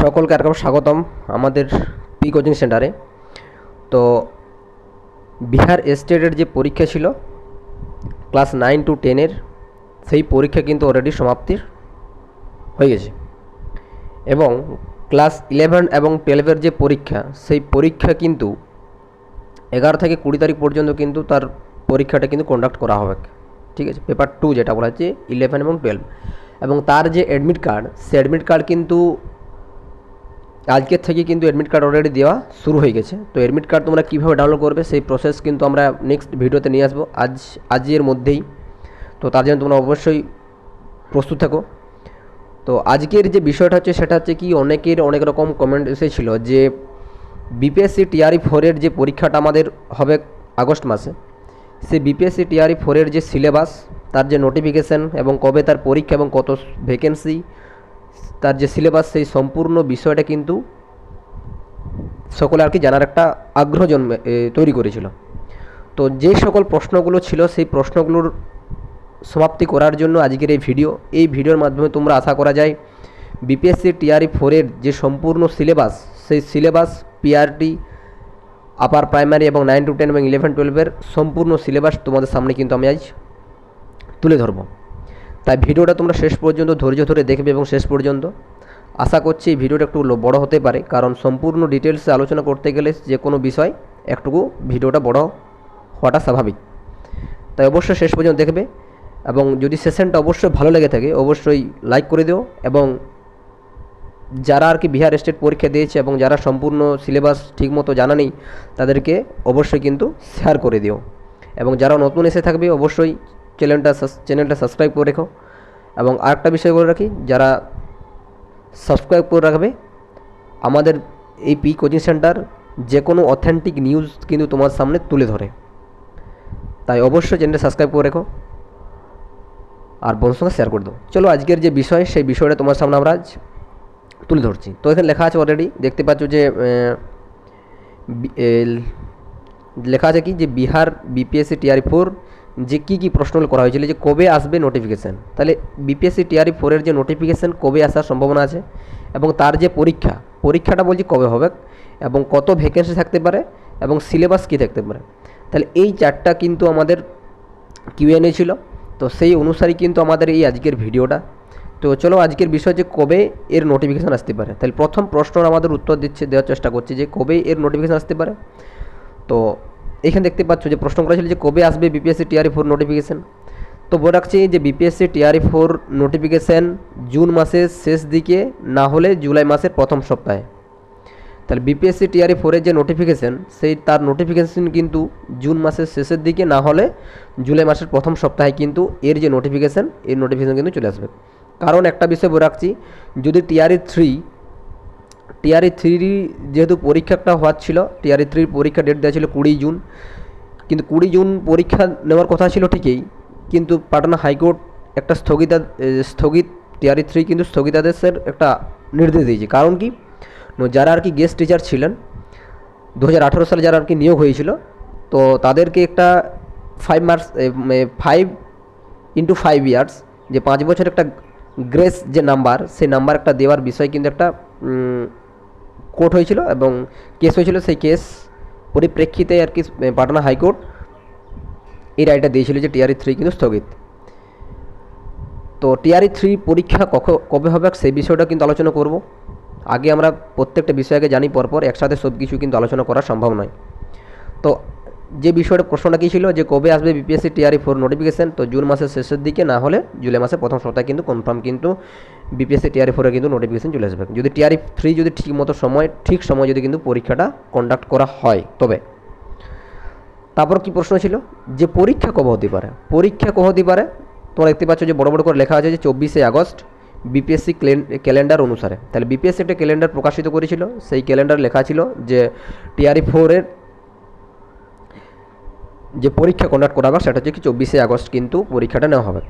সকলকে আরেকবার স্বাগতম আমাদের পি কোচিং সেন্টারে। তো বিহার স্টেটের যে পরীক্ষা ছিল, ক্লাস নাইন টু টেনের সেই পরীক্ষা কিন্তু অলরেডি সমাপ্তির হয়ে গেছে। এবং ক্লাস ইলেভেন এবং টুয়েলভের যে পরীক্ষা, সেই পরীক্ষা কিন্তু এগারো থেকে কুড়ি তারিখ পর্যন্ত কিন্তু তার পরীক্ষাটা কিন্তু কন্ডাক্ট করা হবে। ঠিক আছে? পেপার টু যেটা বলা হচ্ছে ইলেভেন এবং টুয়েলভ এবং তার যে অ্যাডমিট কার্ড সে অ্যাডমিট কার্ড কিন্তু আজকের থেকে কিন্তু অ্যাডমিট কার্ড অলরেডি দেওয়া শুরু হয়ে গেছে। তো অ্যাডমিট কার্ড তোমরা কীভাবে ডাউনলোড করবে সেই প্রসেস কিন্তু আমরা নেক্সট ভিডিওতে নিয়ে আসব। আজ আজের মধ্যেই। তো তার জন্য তোমরা অবশ্যই প্রস্তুত থাকো। তো আজকের যে বিষয়টা হচ্ছে, সেটা হচ্ছে কি, অনেকের অনেক রকম কমেন্ট এসেছিল যে বিপিএসসি টিআরই ফোরের যে পরীক্ষাটা আমাদের হবে আগস্ট মাসে, সেই বিপিএসসি টিআরই ফোরের যে সিলেবাস তার যে নোটিফিকেশান এবং কবে তার পরীক্ষা এবং কত ভ্যাকেন্সি তার যে সিলেবাস সেই সম্পূর্ণ বিষয়টা কিন্তু সকলে আর কি জানার একটা আগ্রহ জন্মে তৈরি করেছিল। তো যে সকল প্রশ্নগুলো ছিল, সেই প্রশ্নগুলোর সমাপ্তি করার জন্য আজকের এই ভিডিও। এই ভিডিওর মাধ্যমে তোমরা আশা করা যায় বিপিএসসি টিআরই ফোরের যে সম্পূর্ণ সিলেবাস সেই সিলেবাস পিআরটি আপার প্রাইমারি এবং নাইন টু টেন এবং ইলেভেন টুয়েলভের সম্পূর্ণ সিলেবাস তোমাদের সামনে কিন্তু আমি আজ তুলে ধরবো। তাই ভিডিওটা তোমরা শেষ পর্যন্ত ধৈর্য ধরে দেখবে এবং শেষ পর্যন্ত। আশা করছি ভিডিওটা একটু বড় হতে পারে, কারণ সম্পূর্ণ ডিটেলসে আলোচনা করতে গেলে যে কোনো বিষয় একটুকু ভিডিওটা বড় হওয়াটা স্বাভাবিক। তাই অবশ্যই শেষ পর্যন্ত দেখবে এবং যদি সেশনটা অবশ্যই ভালো লেগে থাকে, অবশ্যই লাইক করে দিও এবং যারা আর কি বিহার স্টেট পরীক্ষা দিয়েছে এবং যারা সম্পূর্ণ সিলেবাস ঠিকমতো জানা নেই, তাদেরকে অবশ্যই কিন্তু শেয়ার করে দিও। এবং যারা নতুন এসে থাকবে, অবশ্যই চ্যানেলটা চ্যানেলটা সাবস্ক্রাইব করে রেখো। এবং আরেকটা বিষয় বলে রাখি, যারা সাবস্ক্রাইব করে রাখবে, আমাদের এই পি কোচিং সেন্টার যে কোনো অথেন্টিক নিউজ কিন্তু তোমার সামনে তুলে ধরে। তাই অবশ্যই চ্যানেলটা সাবস্ক্রাইব করে রেখো আর বন্ধুর সঙ্গে শেয়ার করে দাও। চলো আজকের যে বিষয়, সেই বিষয়টা তোমার সামনে আমরা আজ তুলে ধরছি। তো এখানে লেখা আছে অলরেডি দেখতে পাচ্ছ যে লেখা আছে কি? যে বিহার বিপিএসসি টিআরই ফোর যে কী কী প্রশ্নগুলো করা হয়েছিল যে কবে আসবে নোটিফিকেশান তাহলে বিপিএসসি টিআরই ফোরের যে নোটিফিকেশান কবে আসার সম্ভাবনা আছে এবং তার যে পরীক্ষা, পরীক্ষাটা বলছি কবে হবে এবং কত ভ্যাকেন্সি থাকতে পারে এবং সিলেবাস কী থাকতে পারে। তাহলে এই চারটা কিন্তু আমাদের কিউএনএ ছিল, তো সেই অনুসারেই কিন্তু আমাদের এই আজকের ভিডিওটা। তো চলো আজকের বিষয় যে কবে এর নোটিফিকেশান আসতে পারে। তাহলে প্রথম প্রশ্ন আমাদের উত্তর দিচ্ছে, দেওয়ার চেষ্টা করছি যে কবে এর নোটিফিকেশান আসতে পারে। তো এখানে দেখতে পাচ্ছ যে প্রশ্ন করা ছিল যে কবে আসবে বিপিএসসি টিআরই ফোর নোটিফিকেশান তো বলে রাখছি যে BPSC TRE four notification June মাসের শেষ দিকে, না হলে জুলাই মাসের প্রথম সপ্তাহে। তাহলে বিপিএসসি টিআরই ফোরের যে নোটিফিকেশান সেই তার নোটিফিকেশান কিন্তু জুন মাসের শেষের দিকে, না হলে জুলাই মাসের প্রথম সপ্তাহে কিন্তু এর যে নোটিফিকেশান এর নোটিফিকেশান কিন্তু চলে আসবে। কারণ একটা বিষয় বলে রাখছি, যদি টিআরই থ্রি টিআরই থ্রি যেহেতু পরীক্ষাটা হওয়ার ছিল টিআরই থ্রির পরীক্ষা ডেট দেওয়া ছিল কুড়ি জুন। কিন্তু কুড়ি জুন পরীক্ষা নেওয়ার কথা ছিল ঠিকই, কিন্তু পাটনা হাইকোর্ট একটা স্থগিতা স্থগিত টিআরই থ্রি কিন্তু স্থগিতাদেশের একটা নির্দেশ দিয়েছে। কারণ কি? যারা আর কি গেস্ট টিচার ছিলেন দু হাজার আঠেরো সালে যারা আর কি নিয়োগ হয়েছিল, তো তাদেরকে একটা five marks five into five years যে পাঁচ বছর একটা গ্রেস যে নাম্বার সেই নাম্বার একটা দেওয়ার বিষয় কিন্তু একটা কোর্ট হয়েছিল এবং কেস হয়েছিল, সেই কেস পরিপ্রেক্ষিতে আর কি পাটনা হাইকোর্ট এই রায়টা দিয়েছিল যে টিআরই থ্রি কিন্তু স্থগিত। তো টিআরই থ্রি পরীক্ষা কখ- কবে হবে সেই বিষয়টা কিন্তু আলোচনা করব। আগে আমরা প্রত্যেকটা বিষয়কে জানি পরপর, একসাথে সব কিছু কিন্তু আলোচনা করা সম্ভব নয়। তো যে বিষয়টা প্রশ্নটা কী ছিল? যে কবে আসবে বিপিএসসি টিআরই ফোর নোটিফিকেশান তো জুন মাসের শেষের দিকে, না হলে জুলাই মাসের প্রথম সপ্তাহে কিন্তু কনফার্ম কিন্তু বিপিএসসি টিআরই ফোরে কিন্তু নোটিফিকেশান চলে আসবে। যদি টিআরই থ্রি যদি ঠিক মতো সময়, ঠিক সময় যদি কিন্তু পরীক্ষাটা কন্ডাক্ট করা হয়, তবে। তারপর কি প্রশ্ন ছিল? যে পরীক্ষা কবে হতে পারে? পরীক্ষা কবে হতে পারে? তোমরা দেখতে পাচ্ছ যে বড় বড় করে লেখা আছে যে চব্বিশে আগস্ট বিপিএসসি ক্যালেন্ডার অনুসারে। তাহলে বিপিএসসি একটা ক্যালেন্ডার প্রকাশিত করেছিল। সেই ক্যালেন্ডার লেখা ছিল যে টিআরই ফোরের যে পরীক্ষা কন্ডাক্ট করা হবে, সেটা হচ্ছে কি চব্বিশে আগস্ট কিন্তু পরীক্ষাটা নেওয়া হবে।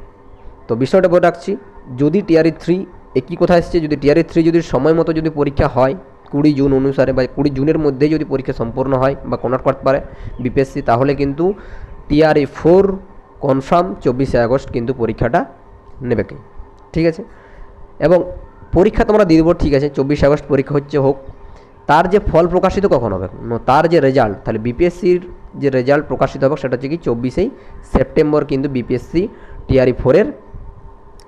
তো বিষয়টা বলে রাখছি, যদি টিআরই থ্রি একই কথা এসছে? যদি টিআরই থ্রি যদি সময় মতো যদি পরীক্ষা হয়, কুড়ি জুন অনুসারে বা কুড়ি জুনের মধ্যেই যদি পরীক্ষা সম্পূর্ণ হয় বা কন্ডাক্ট করতে পারে বিপিএসসি তাহলে কিন্তু টিআরই ফোর কনফার্ম চব্বিশে আগস্ট কিন্তু পরীক্ষাটা নেবে কি? ঠিক আছে? এবং পরীক্ষা তোমরা দিয়ে দেবো, ঠিক আছে? চব্বিশে আগস্ট পরীক্ষা হচ্ছে হোক তার যে ফল প্রকাশিত কখন হবে? তার যে রেজাল্ট তাহলে বিপিএসসির যে রেজাল্ট প্রকাশিত হবে সেটা হচ্ছে কি চব্বিশেই সেপ্টেম্বর কিন্তু বিপিএসসি টিআরই ফোরের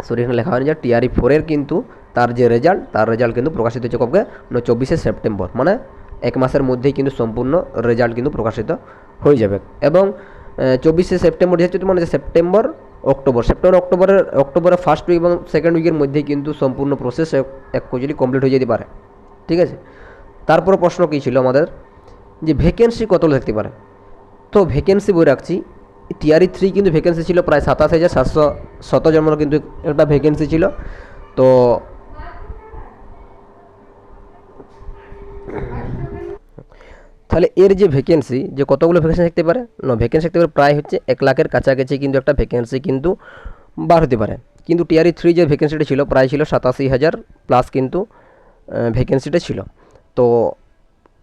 সরি এখানে লেখা হয়নি যে টিআরই ফোরের কিন্তু তার যে রেজাল্ট তার রেজাল্ট কিন্তু প্রকাশিত হচ্ছে কবে? চব্বিশে সেপ্টেম্বর মানে এক মাসের মধ্যেই কিন্তু সম্পূর্ণ রেজাল্ট কিন্তু প্রকাশিত হয়ে যাবে। এবং চব্বিশে সেপ্টেম্বর যেহেতু মানে সেপ্টেম্বর অক্টোবর সেপ্টেম্বর অক্টোবরের অক্টোবরের ফার্স্ট উইক এবং সেকেন্ড উইকের মধ্যেই কিন্তু সম্পূর্ণ প্রসেস অ্যাকচুয়ালি কমপ্লিট হয়ে যেতে পারে। ঠিক আছে? তারপরে প্রশ্ন কী ছিল আমাদের? যে ভ্যাকেন্সি কতগুলো থাকতে পারে? তো ভ্যাকেন্সি বই রাখছি টিআরই থ্রি কিন্তু ভ্যাকেন্সি ছিল প্রায় সাতাশ হাজার সাতশো শত জন্ম কিন্তু একটা ভ্যাকেন্সি ছিল। তো তাহলে এর যে ভ্যাকেন্সি যে কতগুলো ভ্যাকেন্সি থাকতে পারে? না ভ্যাকেন্সি থাকতে পারে প্রায় হচ্ছে এক লাখের কাছাকাছি কিন্তু একটা ভ্যাকেন্সি কিন্তু বার হতে পারে। কিন্তু টিআরই থ্রি যে ভ্যাকেন্সিটা ছিল, প্রায় ছিল সাতাশি হাজার প্লাস কিন্তু ভ্যাকেন্সিটা ছিল। তো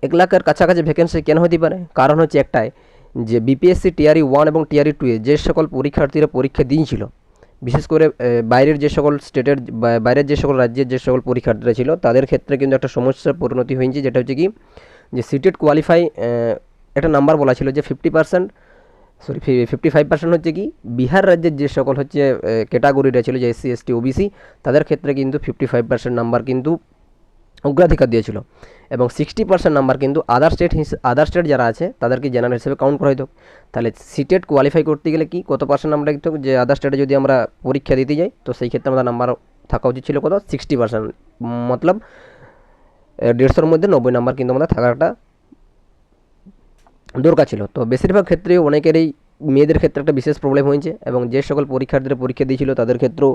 এক লাখের কাছাকাছি ভ্যাকেন্সি কেন হতে পারে? কারণ হচ্ছে একটাই, যে বিপিএসসি টিআরই ওয়ান এবং টিআরই টু এ যে সকল পরীক্ষার্থীরা পরীক্ষা দিয়েছিল, বিশেষ করে বাইরের যে সকল স্টেটের বাইরের যে সকল রাজ্যের যে সকল পরীক্ষার্থীরা ছিল, তাদের ক্ষেত্রে কিন্তু একটা সমস্যার পরিণতি হয়েছে, যেটা হচ্ছে কি, যে সিটেড কোয়ালিফাই একটা নাম্বার বলা ছিল যে fifty percent sorry fifty five percent হচ্ছে কি, বিহার রাজ্যের যে সকল হচ্ছে ক্যাটাগরিটা ছিল যে এসসি এসটি ওবিসি তাদের ক্ষেত্রে কিন্তু ফিফটি ফাইভ পার্সেন্ট নাম্বার কিন্তু অগ্রাধিকার দিয়েছিল। এবং সিক্সটি পার্সেন্ট নাম্বার কিন্তু আদার স্টেট আদার স্টেট যারা আছে, তাদেরকে জেনারেল হিসেবে কাউন্ট করা হতো তাহলে সিটেট কোয়ালিফাই করতে গেলে কি, কত পার্সেন্ট নাম্বার দিত যে আদার স্টেটে যদি আমরা পরীক্ষা দিতে যাই, তো সেই ক্ষেত্রে আমাদের নাম্বার থাকা উচিত ছিল কত? সিক্সটি পার্সেন্ট মতলব দেড়শোর মধ্যে নব্বই নাম্বার কিন্তু আমাদের থাকাটা দরকার ছিল। তো বেশিরভাগ ক্ষেত্রে অনেকেরই মেয়েদের ক্ষেত্রে একটা বিশেষ প্রবলেম হয়েছে এবং যে সকল পরীক্ষার্থীরা পরীক্ষা দিয়েছিল, তাদের ক্ষেত্রেও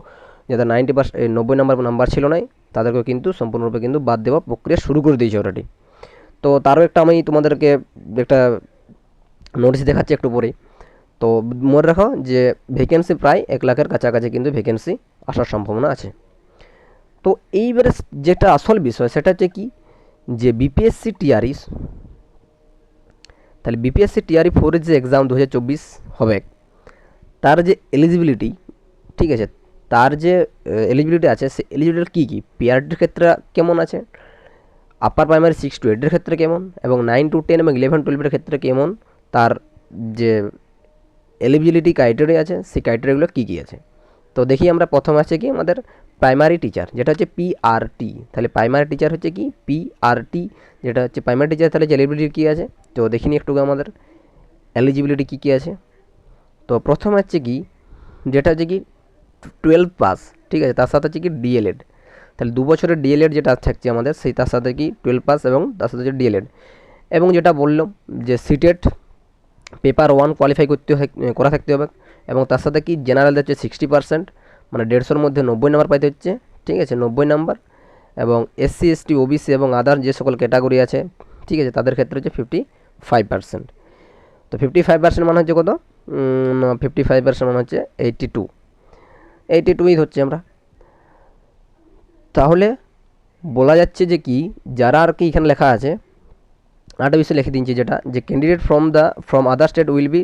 যাদের নাইনটি পার্সেন্ট নব্বই নাম্বার নাম্বার ছিল না তাদেরকেও কিন্তু সম্পূর্ণরূপে কিন্তু বাদ দেওয়া প্রক্রিয়া শুরু করে দিয়েছে অলরেডি তো তারও একটা আমি তোমাদেরকে একটা নোটিশ দেখাচ্ছি একটু পরেই। তো মনে রাখো যে ভ্যাকেন্সি প্রায় এক লাখের কাছাকাছি কিন্তু ভ্যাকেন্সি আসার সম্ভাবনা আছে। তো এইবারে যেটা আসল বিষয়, সেটা হচ্ছে কি? যে বিপিএসসি টিআরই তাহলে বিপিএসসি টিআরই ফোরের যে এক্সাম দু হাজার চব্বিশ হবে, তার যে এলিজিবিলিটি ঠিক আছে তার যে এলিজিবিলিটি আছে, সে এলিজিবিলিটি কী কী? পিআরটির ক্ষেত্রে কেমন আছে? আপার প্রাইমারি সিক্স টু এইটের ক্ষেত্রে কেমন? এবং নাইন টু টেন এবং ইলেভেন টুয়েলভের ক্ষেত্রে কেমন? তার যে এলিজিবিলিটি ক্রাইটেরিয়া আছে, সেই ক্রাইটেরিয়াগুলো কী কী আছে? তো দেখি আমরা প্রথম আছে কি আমাদের প্রাইমারি টিচার যেটা হচ্ছে পিআরটি তাহলে প্রাইমারি টিচার হচ্ছে কি? পিআরটি যেটা হচ্ছে প্রাইমারি টিচার তাহলে এলিজিবিলিটি কী আছে? তো দেখিনি একটু আমাদের এলিজিবিলিটি কী কী আছে। তো প্রথম হচ্ছে কি, যেটা হচ্ছে কি টুয়েলভ পাস ঠিক আছে? তার সাথে হচ্ছে কি ডিএলএড তাহলে দু বছরের ডিএলএড যেটা থাকছে আমাদের, সেই তার সাথে কি টুয়েলভ পাস এবং তার সাথে হচ্ছে ডিএলএড এবং যেটা বললাম যে সিটেট পেপার ওয়ান কোয়ালিফাই করতে করা থাকতে হবে। এবং তার সাথে কি জেনারেল হচ্ছে সিক্সটি পার্সেন্ট মানে দেড়শোর মধ্যে নব্বই নাম্বার পাইতে হচ্ছে, ঠিক আছে? নব্বই নাম্বার এবং এসসি এসটি ওবিসি এবং আদার যে সকল ক্যাটাগরি আছে, ঠিক আছে? তাদের ক্ষেত্রে হচ্ছে ফিফটি ফাইভ পার্সেন্ট তো ফিফটি ফাইভ পার্সেন্ট মানে হচ্ছে কত? ফিফটি ফাইভ পার্সেন্ট মানে হচ্ছে এইটটি টু এইটটি টুই ধরছি আমরা। তাহলে বলা যাচ্ছে যে কি, যারা আর কি এখানে লেখা আছে আরেকটা বিষয় লিখে দিচ্ছি যেটা, যে candidate from the from other state will be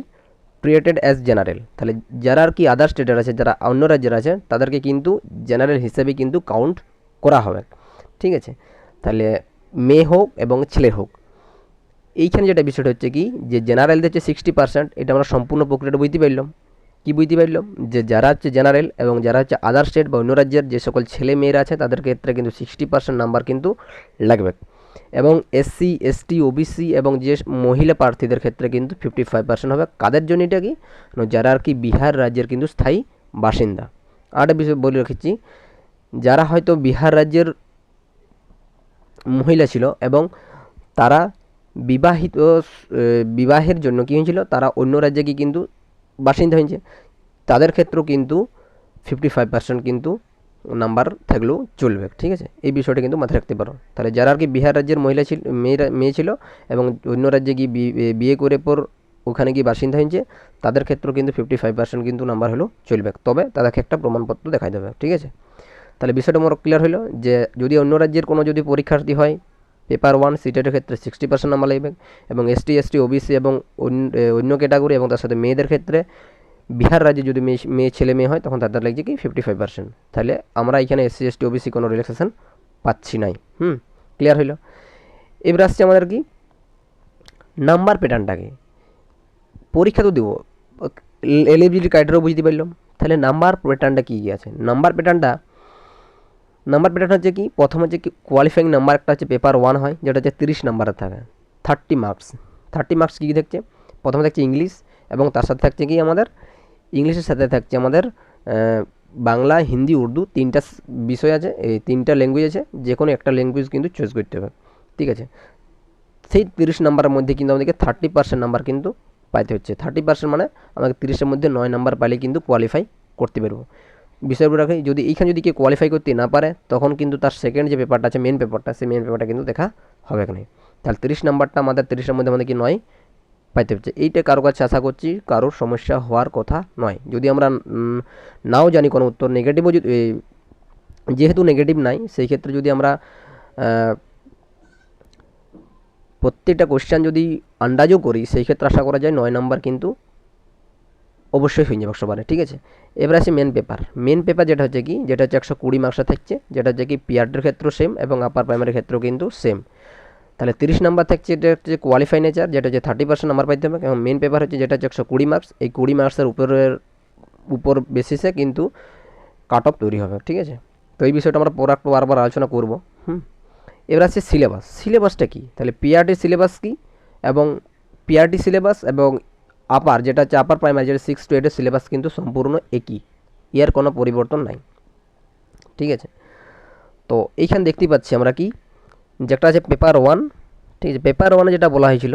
created as general তাহলে যারা আর কি আদার স্টেটের আছে, যারা অন্য রাজ্যের আছে, তাদেরকে কিন্তু জেনারেল হিসেবে কিন্তু কাউন্ট করা হবে। ঠিক আছে? তাহলে মেয়ে হোক এবং ছেলে হোক। এইখানে যেটা বিষয়টা হচ্ছে কি, যে জেনারেলদের হচ্ছে সিক্সটি পার্সেন্ট এটা আমরা সম্পূর্ণ প্রক্রিয়াটা বুঝতে পারলাম। কি বুঝতে পারলাম? যে যারা হচ্ছে জেনারেল এবং যারা হচ্ছে আদার স্টেট বা অন্য রাজ্যের যে সকল ছেলে মেয়েরা আছে, তাদের ক্ষেত্রে কিন্তু সিক্সটি পার্সেন্ট নাম্বার কিন্তু লাগবে। এবং এসসি এসটি ওবিসি এবং যে মহিলা প্রার্থীদের ক্ষেত্রে কিন্তু ফিফটি ফাইভ পার্সেন্ট হবে। কাদের জন্য এটা কি? যারা আর কি বিহার রাজ্যের কিন্তু স্থায়ী বাসিন্দা। আরেকটা বিষয় বলে রেখেছি, যারা হয়তো বিহার রাজ্যের মহিলা ছিল এবং তারা বিবাহিত বিবাহের জন্য কী হয়েছিল? তারা অন্য রাজ্যে গিয়ে কিন্তু বাসিন্দা হয়েছে। তাদের ক্ষেত্রেও কিন্তু ফিফটি ফাইভ পার্সেন্ট কিন্তু নাম্বার থাকলেও চলবে, ঠিক আছে? এই বিষয়টা কিন্তু মাথায় রাখতে পারো। তাহলে যারা আর কি বিহার রাজ্যের মহিলা ছিল, মেয়েরা, মেয়ে ছিল এবং অন্য রাজ্যে গিয়ে বিয়ে করে পর ওখানে গিয়ে বাসিন্দা হয়েছে, তাদের ক্ষেত্রেও কিন্তু ফিফটি ফাইভ পার্সেন্ট কিন্তু নাম্বার হলেও চলবে। তবে তাদেরকে একটা প্রমাণপত্র দেখাই দেবে, ঠিক আছে? তাহলে বিষয়টা মোর ক্লিয়ার হলো যে যদি অন্য রাজ্যের কোনো যদি পরীক্ষার্থী হয় পেপার ওয়ান সিটেটের ক্ষেত্রে সিক্সটি পার্সেন্ট নাম্বার লাগবে এবং এসটি এসটি ওবিসি এবং অন্য ক্যাটাগরি এবং তার সাথে মেয়েদের ক্ষেত্রে বিহার রাজ্যে যদি মেয়ে মেয়ে, ছেলে, মেয়ে হয়, তখন তাদের লাগছে কি ফিফটি ফাইভ পার্সেন্ট তাহলে আমরা এখানে এসসি এসটি ওবিসি কোনো রিল্যাক্সেশন পাচ্ছি নাই। হুম ক্লিয়ার হইল? এবার আসছে আমাদের কি? নাম্বার প্যাটার্নটাকে পরীক্ষা তো দেবো। এলিজিবিলিটি ক্রাইটেরিয়াও বুঝতে পারলাম। তাহলে নাম্বার প্যাটার্নটা কী কী আছে? নাম্বার প্যাটার্নটা নাম্বার প্যাটার্ন হচ্ছে কি? প্রথম হচ্ছে কি কোয়ালিফাইং নাম্বার একটা হচ্ছে পেপার ওয়ান হয়, যেটা হচ্ছে তিরিশ নাম্বারের থাকে থার্টি মার্কস থার্টি মার্কস কী কী থাকছে? প্রথমে থাকছে ইংলিশ এবং তার সাথে থাকছে কি আমাদের? ইংলিশের সাথে থাকছে আমাদের বাংলা, হিন্দি, উর্দু তিনটা বিষয় আছে, এই তিনটা ল্যাঙ্গুয়েজ আছে যে কোনো একটা ল্যাঙ্গুয়েজ কিন্তু চয়েস করতে হবে, ঠিক আছে? সেই তিরিশ নাম্বারের মধ্যে কিন্তু আমাদেরকে থার্টি পার্সেন্ট নাম্বার কিন্তু পাইতে হচ্ছে। থার্টি পার্সেন্ট মানে আমাকে তিরিশের মধ্যে নয় নাম্বার পাইলে কিন্তু কোয়ালিফাই করতে পারব। বিষয়গুলো রাখি, যদি এইখানে যদি কেউ কোয়ালিফাই করতে না পারে, তখন কিন্তু তার সেকেন্ড যে পেপারটা আছে মেন পেপারটা সেই মেন পেপারটা কিন্তু দেখা হবে না তাহলে তিরিশ নাম্বারটা আমাদের তিরিশের মধ্যে আমাদের কি নয়? পাইতে হচ্ছে। এইটা কারও কাছে আশা করছি কারোর সমস্যা হওয়ার কথা নয়। যদি আমরা নাও জানি কোনো উত্তর নেগেটিভও যদি যেহেতু নেগেটিভ নাই, সেই ক্ষেত্রে যদি আমরা প্রত্যেকটা কোশ্চেন যদি আন্দাজও করি, সেই ক্ষেত্রে আশা করা যায় নয় নাম্বার কিন্তু অবশ্যই হয়ে যাবে একশো বারে ঠিক আছে? এবার আছে মেন পেপার মেন পেপার যেটা হচ্ছে কি? যেটা হচ্ছে একশো কুড়ি মার্কসে থাকছে, যেটা হচ্ছে কি পিআরটির ক্ষেত্রেও সেম এবং আপার প্রাইমারির ক্ষেত্রেও কিন্তু সেম তাহলে তিরিশ নাম্বার থাকছে, এটা হচ্ছে কোয়ালিফাই নেচার যেটা হচ্ছে থার্টি পার্সেন্ট নাম্বার পাইতে হবে এবং মেন পেপার হচ্ছে যেটা হচ্ছে একশো কুড়ি মার্কস এই কুড়ি মার্কসের উপরের, উপর বেসিসে কিন্তু কাট অফ তৈরি হবে, ঠিক আছে? তো এই বিষয়টা আমরা পরে একটু বারবার আলোচনা করব, হুম? এবার আছে সিলেবাস সিলেবাসটা কি? তাহলে পিআরটি সিলেবাস কি? এবং পিআরটি সিলেবাস এবং আপার যেটা হচ্ছে আপার প্রাইমারি যেটা সিক্স টু এইটের সিলেবাস কিন্তু সম্পূর্ণ একই। ইয়ার কোনো পরিবর্তন নাই। ঠিক আছে? তো এইখানে দেখতেই পাচ্ছি আমরা কি? যেটা আছে পেপার ওয়ান ঠিক আছে? পেপার ওয়ানে যেটা বলা হয়েছিল,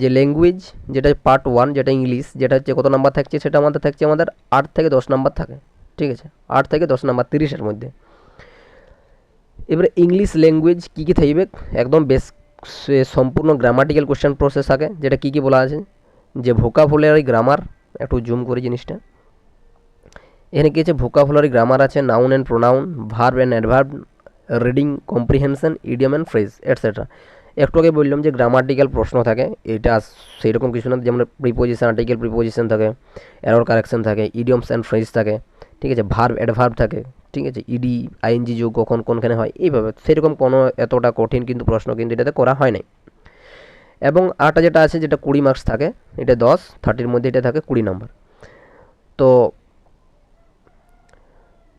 যে ল্যাঙ্গুয়েজ যেটা পার্ট ওয়ান যেটা ইংলিশ যেটা হচ্ছে কত নাম্বার থাকছে? সেটা আমাদের থাকছে আমাদের আট থেকে দশ নাম্বার থাকে। ঠিক আছে? আট থেকে দশ নাম্বার তিরিশের মধ্যে। এবারে ইংলিশ ল্যাঙ্গুয়েজ কী কী থাকবে? একদম বেশ সম্পূর্ণ গ্রামাটিক্যাল কোশ্চেন প্রসেস থাকে, যেটা কী কী বলা আছে? যে ভোকাবুলারি গ্রামার একটু জুম করি জিনিসটা। এখানে কী আছে? ভোকাবুলারি গ্রামার আছে noun and pronoun verb and adverb reading comprehension idiom and phrase etcetera একটু আগে বললাম যে গ্রামাটিক্যাল প্রশ্ন থাকে, এটা সেই রকম কিছু না, যেমন প্রিপোজিশন আর্টিকেল প্রিপোজিশন থাকে এরর কারেকশন থাকে ইডিয়মস অ্যান্ড ফ্রেজ থাকে, ঠিক আছে? ভার্ব অ্যাডভার্ব থাকে, ঠিক আছে? ইডি আইএনজি যোগ, কখন, কোনখানে হয়, এইভাবে। সেরকম কোনো এতটা কঠিন কিন্তু প্রশ্ন কিন্তু এটাতে করা হয় নাই। এবং আটা যেটা আছে, যেটা কুড়ি মার্কস থাকে, এটা দশ থার্টির মধ্যে এটা থাকে কুড়ি নম্বর তো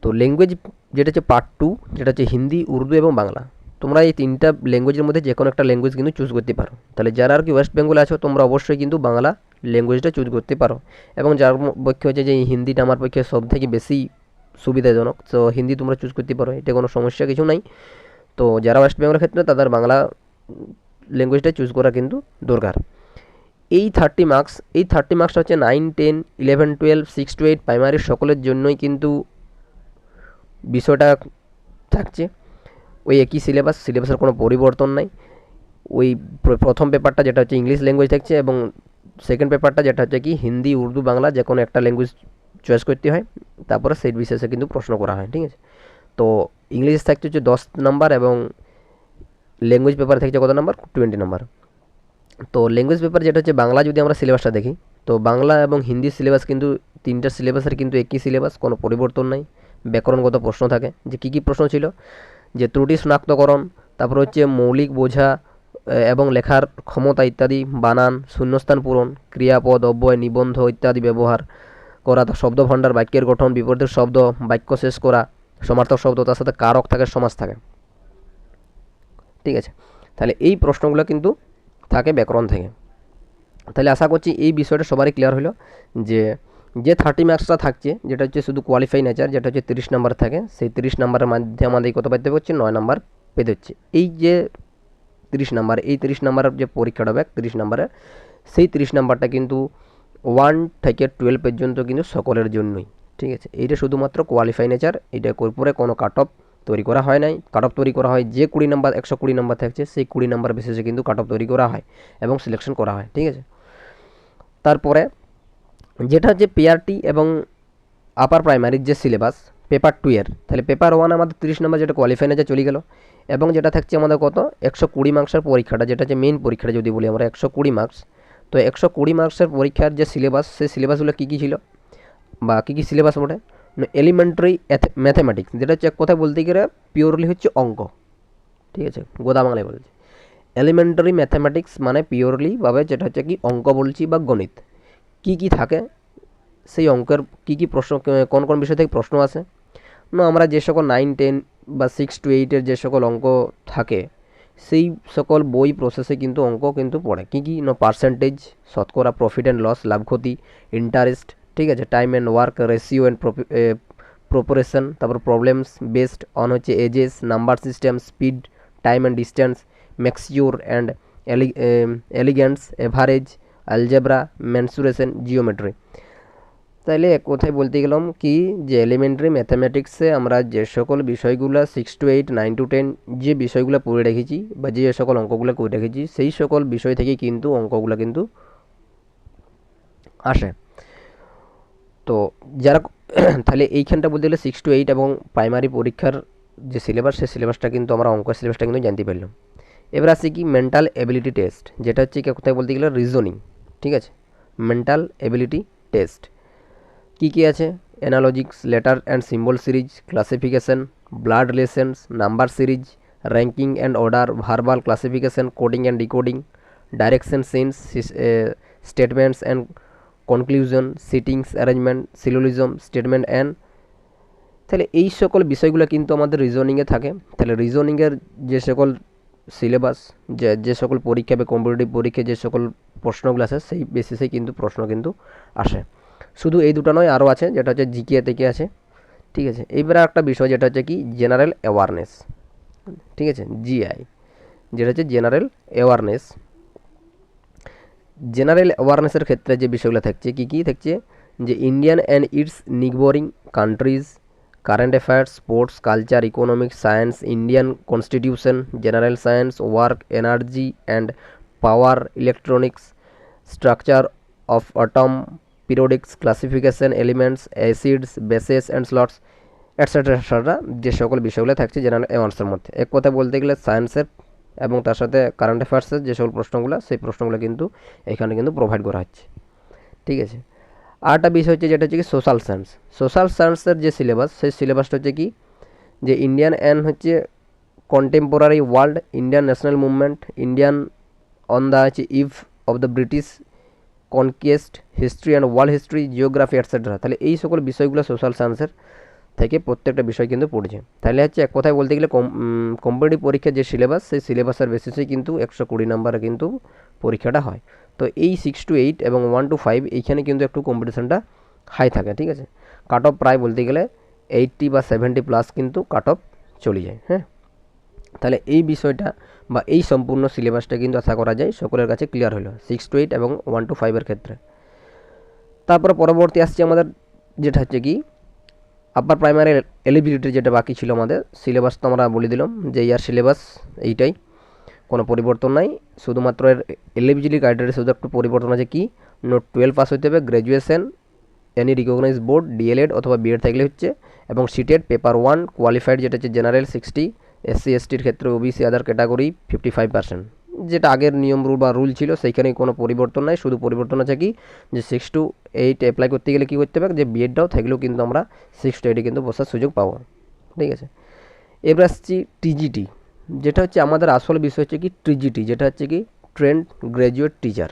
তো ল্যাঙ্গুয়েজ যেটা হচ্ছে পার্ট টু যেটা হচ্ছে হিন্দি, উর্দু এবং বাংলা। তোমরা এই তিনটা ল্যাঙ্গুয়েজের মধ্যে যে কোনো একটা ল্যাঙ্গুয়েজ কিন্তু চুজ করতে পারো। তাহলে যারা আর কি ওয়েস্ট বেঙ্গলে আছো, তোমরা অবশ্যই কিন্তু বাংলা ল্যাঙ্গুয়েজটা চুজ করতে পারো। এবং যার পক্ষে হচ্ছে যে হিন্দিটা আমার পক্ষে সব থেকে বেশি সুবিধাজনক, তো হিন্দি তোমরা চুজ করতে পারো এটা কোনো সমস্যা কিছু নাই। তো যারা ওয়েস্ট বেঙ্গলের ক্ষেত্রে, তাদের বাংলা ল্যাঙ্গুয়েজটা চুজ করা কিন্তু দরকার। এই থার্টি মার্কস এই থার্টি মার্কসটা হচ্ছে nine ten eleven twelve six to eight primary সকলের জন্যই কিন্তু বিষয়টা থাকছে। ওই একই সিলেবাস সিলেবাসের কোনো পরিবর্তন নাই। ওই প্রথম পেপারটা যেটা হচ্ছে ইংলিশ ল্যাঙ্গুয়েজ থাকছে এবং সেকেন্ড পেপারটা যেটা হচ্ছে কি হিন্দি, উর্দু, বাংলা যে কোনো একটা ল্যাঙ্গুয়েজ চয়েস করতে হয়। তারপরে সেই বিশেষে কিন্তু প্রশ্ন করা হয়, ঠিক আছে? তো ইংলিশ থাকছে হচ্ছে দশ নাম্বার এবং ল্যাঙ্গুয়েজ পেপার থাকছে কত নাম্বার টোয়েন্টি নাম্বার তো ল্যাঙ্গুয়েজ পেপার যেটা হচ্ছে বাংলা যদি আমরা সিলেবাসটা দেখি, তো বাংলা এবং হিন্দি সিলেবাস কিন্তু তিনটা সিলেবাসের কিন্তু একই সিলেবাস কোনো পরিবর্তন নাই। ব্যাকরণগত প্রশ্ন থাকে যে কী কী প্রশ্ন ছিল? যে ত্রুটি শনাক্তকরণ, তারপর হচ্ছে মৌলিক বোঝা এবং লেখার ক্ষমতা ইত্যাদি, বানান, শূন্যস্থান পূরণ, ক্রিয়াপদ, অব্যয়, নিবন্ধ ইত্যাদি ব্যবহার করা শব্দ ভাণ্ডার বাক্যের গঠন, বিপরীতের শব্দ, বাক্য শেষ করা, সমার্থক শব্দ, তার সাথে কারক থাকে, সমাস থাকে। ঠিক আছে? তাহলে এই প্রশ্নগুলো কিন্তু থাকে ব্যাকরণ থেকে। তাহলে আশা করছি এই বিষয়টা সবারই ক্লিয়ার হলো যে যে থার্টি মার্কসটা থাকছে, যেটা হচ্ছে শুধু কোয়ালিফাই নেচার যেটা হচ্ছে তিরিশ নাম্বার থাকে, সেই তিরিশ নাম্বারের মধ্যে আমাদের কত পেতে হচ্ছে? নয় নাম্বার পেতে হচ্ছে। এই যে তিরিশ নাম্বার এই তিরিশ নাম্বারের যে পরীক্ষাটা হবে, তিরিশ নাম্বারের সেই তিরিশ নাম্বারটা কিন্তু ওয়ান থেকে টুয়েলভ পর্যন্ত কিন্তু সকলের জন্যই, ঠিক আছে? এইটা শুধুমাত্র কোয়ালিফাই নেচার এটা করে কোনো কাট অফ তৈরি করা হয় নাই। কাট অফ তৈরি করা হয়, যে কুড়ি নাম্বার একশো কুড়ি নাম্বার থাকছে, সেই কুড়ি নাম্বার বেসিসে কিন্তু কাট অফ তৈরি করা হয় এবং সিলেকশন করা হয়, ঠিক আছে? তারপরে যেটা হচ্ছে পিআরটি এবং আপার প্রাইমারির যে সিলেবাস পেপার টু এর, তাহলে পেপার ওয়ান আমাদের তিরিশ নম্বর যেটা কোয়ালিফাই নেচার চলে গেল এবং যেটা থাকছে আমাদের কত? একশো কুড়ি মার্কসের পরীক্ষাটা, যেটা হচ্ছে মেন পরীক্ষাটা যদি বলি আমরা, একশো কুড়ি মার্কস তো একশো কুড়ি মার্কসের পরীক্ষার যে সিলেবাস সেই সিলেবাসগুলো কী কী ছিল বা কী কী সিলেবাস বটে? এলিমেন্টারি ম্যাথামেটিক্স যেটা হচ্ছে এক কথায় বলতে গেলে পিওরলি হচ্ছে অঙ্ক। ঠিক আছে? গোদা বাংলায় বলছি এলিমেন্টারি ম্যাথামেটিক্স মানে পিওরলি ভাবে যেটা হচ্ছে কি অঙ্ক বলছি বা গণিত। কি কি থাকে? সেই অঙ্কের কি কি প্রশ্ন, কোন কোন বিষয় থেকে প্রশ্ন আসে? না, আমরা যে সকল নাইন টেন বা সিক্স টু এইটের যে সকল অঙ্ক থাকে, সেই সকল বই প্রসেসে কিন্তু অঙ্ক কিন্তু পড়ে। কী কী? না পার্সেন্টেজ শতকরা প্রফিট অ্যান্ড লস লাভ ক্ষতি ইন্টারেস্ট ঠিক আছে time and work ratio and proportion তারপর প্রবলেমস বেসড অন হচ্ছে ages number system speed time and distance mixture and alligation average algebra mensuration geometry তাইলে এক কথায় বলতে গেলাম কি যে এলিমেন্টারি ম্যাথামেটিক্সে আমরা যে সকল বিষয়গুলো six to eight nine to ten যে বিষয়গুলো পড়ে রেখেছি বা যে সকল অঙ্কগুলো করে রেখেছি, সেই সকল বিষয় থেকে কিন্তু অঙ্কগুলো কিন্তু আসে। তো যারা তাহলে এইখানটা বলতে গেলে সিক্স টু এইট এবং প্রাইমারি পরীক্ষার যে সিলেবাস সেই সিলেবাসটা কিন্তু আমরা অঙ্ক সিলেবাসটা কিন্তু জানতে পারলাম। এবার আসি কি মেন্টাল এবিলিটি টেস্ট যেটা হচ্ছে কোথায় বলতে গেলে রিজনিং ঠিক আছে? মেন্টাল এবিলিটি টেস্ট কী কী আছে? Analogies letter and symbol series classification blood relations number series ranking and order verbal classification coding and decoding direction sense statements and conclusion seating arrangement syllogism statement and তাহলে এই সকল বিষয়গুলো কিন্তু আমাদের রিজনিংয়ে থাকে। তাহলে রিজনিংয়ের যে সকল সিলেবাস যে যে সকল পরীক্ষা বা কম্পিটিটিভ পরীক্ষায় যে সকল প্রশ্নগুলো আসে সেই বেসিসে কিন্তু প্রশ্ন কিন্তু আসে। শুধু এই দুটো নয়, আরও আছে, যেটা হচ্ছে জিকে থেকে আছে, ঠিক আছে? এইবারে একটা বিষয়, যেটা হচ্ছে কি? জেনারেল অ্যাওয়ারনেস ঠিক আছে? জিআই যেটা হচ্ছে জেনারেল অ্যাওয়ারনেস জেনারেল অ্যাওয়ারনেসের ক্ষেত্রে যে বিষয়গুলো থাকছে, কী কী থাকছে? যে Indian and its neighbouring countries current affairs sports culture economics science Indian constitution general science work energy and power electronics structure of atom periodic classification elements acids bases and salts etcetera যে সকল বিষয়গুলো থাকছে general অ্যাওয়ার্সের মধ্যে। এক কথা বলতে গেলে সায়েন্সের এবং তার সাথে কারেন্ট অ্যাফেয়ার্সের যে সকল প্রশ্নগুলো, সেই প্রশ্নগুলো কিন্তু এখানে কিন্তু প্রোভাইড করা হচ্ছে। ঠিক আছে? আরেকটা বিষয় হচ্ছে যেটা হচ্ছে কি সোশ্যাল সায়েন্স সোশ্যাল সায়েন্সের যে সিলেবাস সেই সিলেবাসটা হচ্ছে কি? যে ইন্ডিয়ান অ্যান্ড হচ্ছে contemporary world Indian national movement Indian on the হচ্ছে eve of the British conquest history and world history geography etcetera তাহলে এই সকল বিষয়গুলো সোশ্যাল সায়েন্সের থেকে প্রত্যেকটা বিষয় কিন্তু পড়ছে। তাহলে হচ্ছে এক কথায় বলতে গেলে কম্পিটিটিভ পরীক্ষার যে সিলেবাস সেই সিলেবাসের বেসিসে কিন্তু একশো কুড়ি নাম্বারে কিন্তু পরীক্ষাটা হয়। তো এই সিক্স টু এইট এবং ওয়ান টু ফাইভ এইখানে কিন্তু একটু কম্পিটিশানটা হাই থাকে, ঠিক আছে? কাট অফ প্রায় বলতে গেলে এইটটি বা সেভেন্টি প্লাস কিন্তু কাট অফ চলে যায় হ্যাঁ? তাহলে এই বিষয়টা বা এই সম্পূর্ণ সিলেবাসটা কিন্তু আশা করা যায় সকলের কাছে ক্লিয়ার হলো সিক্স টু এইট এবং ওয়ান টু ফাইভের ক্ষেত্রে। তারপরে পরবর্তী আসছে আমাদের যেটা হচ্ছে কি আপার প্রাইমারি এলিজিবিলিটি যেটা বাকি ছিল আমাদের সিলেবাস তো আমরা বলে দিলাম যে ইয়ার সিলেবাস এইটাই, কোনো পরিবর্তন নাই। শুধুমাত্র এর এলিজিবিলিটি ক্রাইটেরিয়া শুধু একটু পরিবর্তন আছে কি? নোট টুয়েলভ পাস হতে হবে graduation any recognise board DElEd অথবা বিএড থাকলে হচ্ছে, এবং সিটেড পেপার ওয়ান কোয়ালিফাইড যেটা হচ্ছে জেনারেল সিক্সটি এসসি এসটির ক্ষেত্রে OBC other category fifty five percent যেটা আগের নিয়ম রুল বা রুল ছিল সেইখানে কোনো পরিবর্তন নাই। শুধু পরিবর্তন আছে কি? যে সিক্স টু এইট অ্যাপ্লাই করতে গেলে কী করতে হবে? যে বিএডটাও থাকলেও কিন্তু আমরা সিক্স টু এইটে কিন্তু বসার সুযোগ পাবো। ঠিক আছে? এবার আসছি টিজিটি যেটা হচ্ছে আমাদের আসল বিষয় হচ্ছে কি? টিজিটি যেটা হচ্ছে কি? ট্রেন্ড গ্র্যাজুয়েট টিচার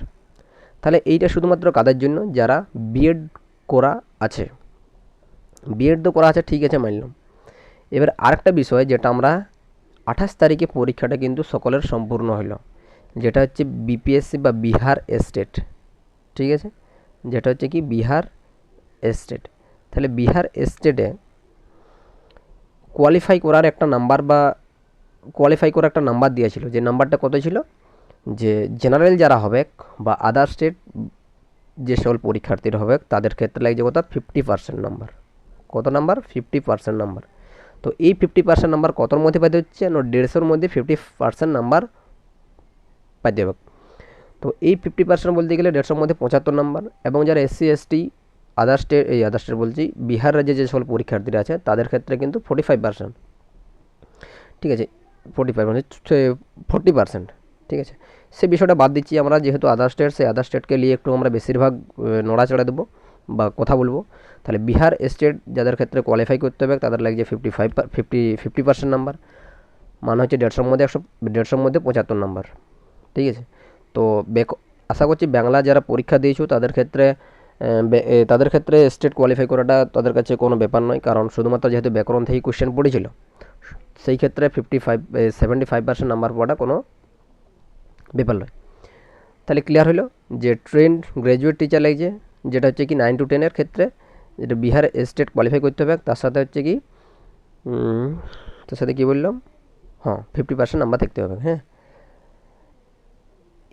তাহলে এইটা শুধুমাত্র কাদের জন্য? যারা বিএড করা আছে। বিএড তো করা আছে, ঠিক আছে মানলাম এবার আরেকটা বিষয় যেটা আমরা আঠাশ তারিখে পরীক্ষাটা কিন্তু সকলের সম্পূর্ণ হলো। যেটা হচ্ছে বিপিএসসি বা বিহার স্টেট, ঠিক আছে? যেটা হচ্ছে কি বিহার স্টেট। তাহলে বিহার স্টেটে কোয়ালিফাই করার একটা নাম্বার বা কোয়ালিফাই করার একটা নাম্বার দিয়েছিল। যে নাম্বারটা কত ছিল? যে জেনারেল যারা হবে বা আদার স্টেট যে সকল পরীক্ষার্থীরা হবে তাদের ক্ষেত্রে লাগছে কত? ফিফটি পার্সেন্ট নাম্বার কত নাম্বার ফিফটি পার্সেন্ট নাম্বার তো এই ফিফটি পার্সেন্ট নাম্বার কতর মধ্যে পাইতে হচ্ছে? না, দেড়শোর মধ্যে ফিফটি পার্সেন্ট নাম্বার পাইতে হবে। তো এই ফিফটি পার্সেন্ট বলতে গেলে দেড়শোর মধ্যে পঁচাত্তর নাম্বার এবং যারা এসসি এসটি আদার স্টেট এই আদার স্টেট বলছি, বিহার রাজ্যে যে সকল পরীক্ষার্থীরা আছে, তাদের ক্ষেত্রে কিন্তু ফোর্টি ফাইভ পার্সেন্ট ঠিক আছে? ফোর্টি ফাইভ মানে ফোর্টি পার্সেন্ট ঠিক আছে? সে বিষয়টা বাদ দিচ্ছি আমরা, যেহেতু আদার স্টেট সেই আদার স্টেটকে নিয়ে একটু আমরা বেশিরভাগ নড়াচড়া দেবো। বা কথা বলব, তাহলে বিহার স্টেট যাদের ক্ষেত্রে কোয়ালিফাই করতে হবে, তাদের লাগছে fifty five fifty fifty percent number মানে হচ্ছে দেড়শোর মধ্যে একশো, দেড়শোর মধ্যে পঁচাত্তর নাম্বার ঠিক আছে? তো বেক, আশা করছি বাংলা যারা পরীক্ষা দিয়েছ, তাদের ক্ষেত্রে তাদের ক্ষেত্রে স্টেট কোয়ালিফাই করাটা তাদের কাছে কোনো ব্যাপার নয়, কারণ শুধুমাত্র যেহেতু ব্যাকরণ থেকেই কোশ্চেন পড়েছিল, সেই ক্ষেত্রে fifty five seventy five percent number পাওয়াটা কোনো ব্যাপার নয়। তাহলে ক্লিয়ার হলো যে ট্রেন্ড গ্র্যাজুয়েট টিচার লাগছে যেটা হচ্ছে কি নাইন টু টেনের ক্ষেত্রে যেটা বিহার স্টেট কোয়ালিফাই করতে হবে, তার সাথে হচ্ছে কি তার সাথে কী বললাম? হ্যাঁ ফিফটি পার্সেন্ট নাম্বার থাকতে হবে হ্যাঁ।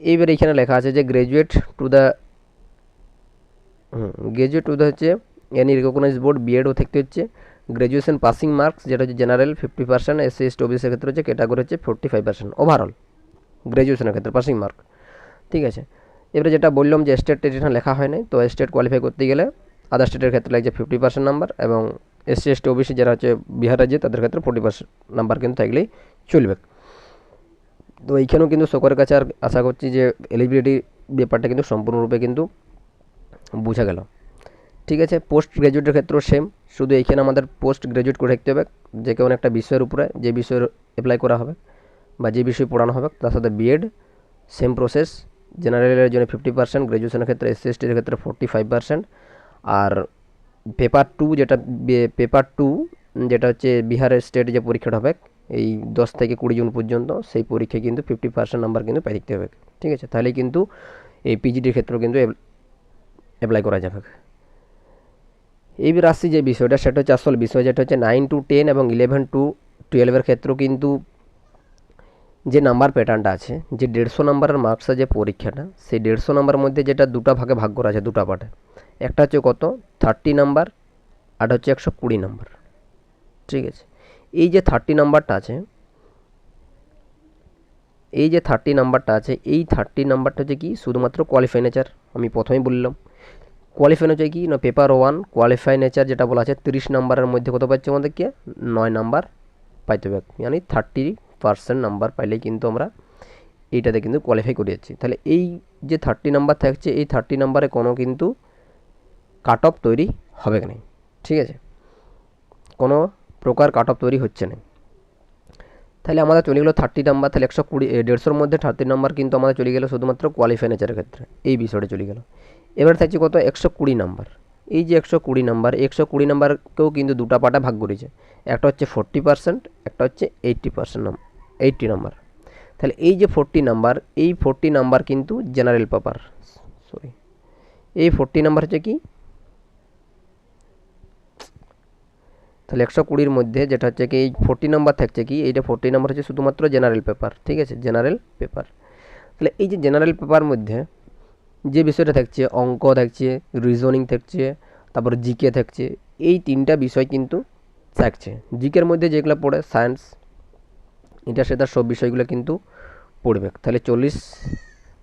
এইবার এখানে লেখা আছে যে graduate to the graduate to the হচ্ছে এনি রিকগনাইজ বোর্ড বিএডও থাকতে হচ্ছে। গ্র্যাজুয়েশন পাসিং মার্কস যেটা হচ্ছে general fifty percent S C S T ওবিসির ক্ষেত্রে হচ্ছে ক্যাটাগরি হচ্ছে ফোর্টি ফাইভ পার্সেন্ট ওভারঅল গ্র্যাজুয়েশনের ক্ষেত্রে পাসিং মার্ক ঠিক আছে? এবারে যেটা বললাম যে স্টেট এখানে লেখা হয় নাই, তো স্টেট কোয়ালিফাই করতে গেলে আদার স্টেটের ক্ষেত্রে লাগছে ফিফটি পার্সেন্ট নাম্বার এবং S C S T OBC যারা হচ্ছে বিহার রাজ্যে, তাদের ক্ষেত্রে ফোর্টি পার্সেন্ট নাম্বার কিন্তু থাকলেই চলবে। তো এইখানেও কিন্তু সকলের কাছে আর আশা করছি যে এলিজিবিলিটি ব্যাপারটা কিন্তু সম্পূর্ণরূপে কিন্তু বোঝা গেল। ঠিক আছে পোস্ট গ্র্যাজুয়েটের ক্ষেত্রেও সেম শুধু এইখানে আমাদের পোস্ট গ্র্যাজুয়েট করে রাখতে হবে, যে কোনো একটা বিষয়ের উপরে, যে বিষয়ের অ্যাপ্লাই করা হবে বা যে বিষয় পড়ানো হবে, তার সাথে বিএড সেম প্রসেস জেনারেলের জন্য ফিফটি পার্সেন্ট গ্র্যাজুয়েশনের ক্ষেত্রে এসসি এসটির ক্ষেত্রে ফোর্টি ফাইভ পার্সেন্ট আর পেপার টু যেটা পেপার টু যেটা হচ্ছে বিহারের স্টেট যে পরীক্ষাটা হবে, এই দশ থেকে কুড়ি জুন পর্যন্ত সেই পরীক্ষায় কিন্তু ফিফটি পার্সেন্ট নাম্বার কিন্তু পাই দিতে হবে। ঠিক আছে? তাহলে কিন্তু এই পিজিডির ক্ষেত্রেও কিন্তু অ্যাপ্লাই করা যাবে। এইবার আসছি যে বিষয়টা, সেটা হচ্ছে আসল বিষয়, যেটা হচ্ছে নাইন টু টেন এবং ইলেভেন টু টুয়েলভের ক্ষেত্রেও কিন্তু যে নাম্বার প্যাটার্নটা আছে, যে দেড়শো নাম্বারের মার্কসের যে পরীক্ষাটা, সেই দেড়শো নাম্বারের মধ্যে যেটা দুটো ভাগে ভাগ করা আছে, দুটো পার্টে একটা হচ্ছে কত? থার্টি নাম্বার, আর হচ্ছে একশো কুড়ি নাম্বার। ঠিক আছে? এই যে থার্টি নাম্বারটা আছে, এই যে থার্টি নাম্বারটা আছে, এই থার্টি নাম্বারটা হচ্ছে কি? শুধুমাত্র কোয়ালিফাই নেচার আমি প্রথমেই বললাম। কোয়ালিফাই নেচার কি? না পেপার ওয়ান কোয়ালিফাই নেচার যেটা বলা আছে, তিরিশ নাম্বারের মধ্যে কত পাচ্ছে আমাদেরকে? নয় নাম্বার পাইতে হবে। মানে থার্টি পার্সেন্ট নাম্বার পাইলেই কিন্তু আমরা এইটাতে কিন্তু কোয়ালিফাই করে যাচ্ছি তাহলে এই যে থার্টি নাম্বার থাকছে, এই থার্টি নাম্বারে কোনো কিন্তু কাট অফ তৈরি হবে না। ঠিক আছে? কোনো প্রকার কাট অফ তৈরি হচ্ছে না। তাহলে আমাদের চলে গেলো থার্টি নাম্বার তাহলে একশো কুড়ি দেড়শোর মধ্যে থার্টি নাম্বার কিন্তু আমাদের চলে গেলো শুধুমাত্র কোয়ালিফাই নেচারের ক্ষেত্রে। এই বিষয়টা চলে গেল। এবার থাকছে কত? একশো কুড়ি নাম্বার এই যে একশো কুড়ি নাম্বার একশো কুড়ি নাম্বারকেও কিন্তু দুটা পাটা ভাগ করেছে। একটা হচ্ছে ফোর্টি পার্সেন্ট একটা হচ্ছে এইট্টি পার্সেন্ট নাম এইট্টি নাম্বার তাহলে এই যে ফোর্টি নাম্বার এই ফোর্টি নাম্বার কিন্তু জেনারেল পেপার সরি এই ফোর্টি নাম্বার হচ্ছে কি? তাহলে একশো কুড়ির মধ্যে যেটা হচ্ছে কি, এই ফোর্টি নাম্বার থাকছে কি এইটা ফোর্টি নাম্বার হচ্ছে শুধুমাত্র জেনারেল পেপার ঠিক আছে? জেনারেল পেপার তাহলে এই যে জেনারেল পেপার মধ্যে যে বিষয়টা থাকছে, অঙ্ক থাকছে রিজনিং থাকছে, তারপর জিকে থাকছে, এই তিনটা বিষয় কিন্তু থাকছে। জিকের মধ্যে যেগুলো পড়ে সায়েন্স এটা সেটা সব বিষয়গুলো কিন্তু পড়বে। তাহলে চল্লিশ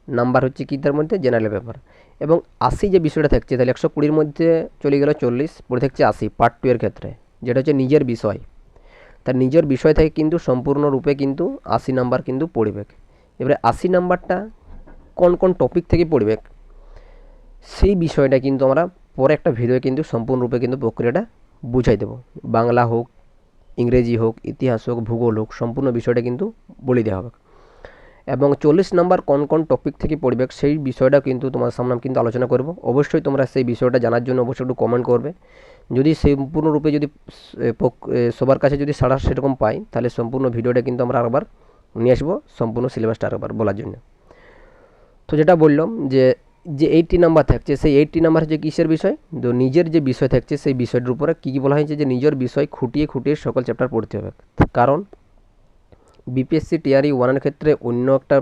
নাম্বার হচ্ছে কি তার মধ্যে? জেনারেল পেপার এবং আশি যে বিষয়টা থাকছে, তাহলে একশো কুড়ির মধ্যে চলে গেল চল্লিশ পড়ে থাকছে আশি পার্ট টু এর ক্ষেত্রে। যেটা হচ্ছে নিজের বিষয়। তার নিজের বিষয় থেকে কিন্তু সম্পূর্ণরূপে কিন্তু আশি নাম্বার কিন্তু পড়বে। এবারে আশি নাম্বারটা কোন কোন টপিক থেকে পড়বে, সেই বিষয়টা কিন্তু আমরা পরে একটা ভিডিও কিন্তু সম্পূর্ণরূপে কিন্তু প্রক্রিয়াটা বুঝাই দেবো। বাংলা হোক ইংরেজি হোক, ইতিহাস হোক, ভূগোল হোক, সম্পূর্ণ বিষয়টা কিন্তু বলে দেওয়া হবে। এবং চল্লিশ নাম্বার কোন কোন টপিক থেকে পড়বে, সেই বিষয়টা কিন্তু তোমার সামনে কিন্তু আলোচনা করব। অবশ্যই তোমরা সেই বিষয়টা জানার জন্য অবশ্যই একটু কমেন্ট করবে। যদি সম্পূর্ণরূপে যদি সবার কাছে যদি সাড়া সেরকম পাই, তাহলে সম্পূর্ণ ভিডিওটা কিন্তু আমরা আরেকবার নিয়ে আসব, সম্পূর্ণ সিলেবাসটা আরেকবার বলার জন্য। তো যেটা বললাম যে যে এইটটি নাম্বার থাকছে, সেই এইটটি নাম্বার হচ্ছে কিসের বিষয়? তো নিজের যে বিষয় থাকছে, সেই বিষয়টির উপরে কী কী বলা হয়েছে যে নিজের বিষয় খুঁটিয়ে খুঁটিয়ে সকল চ্যাপ্টার পড়তে হবে। কারণ বিপিএসসি টিআরই ওয়ানের ক্ষেত্রে অন্য একটা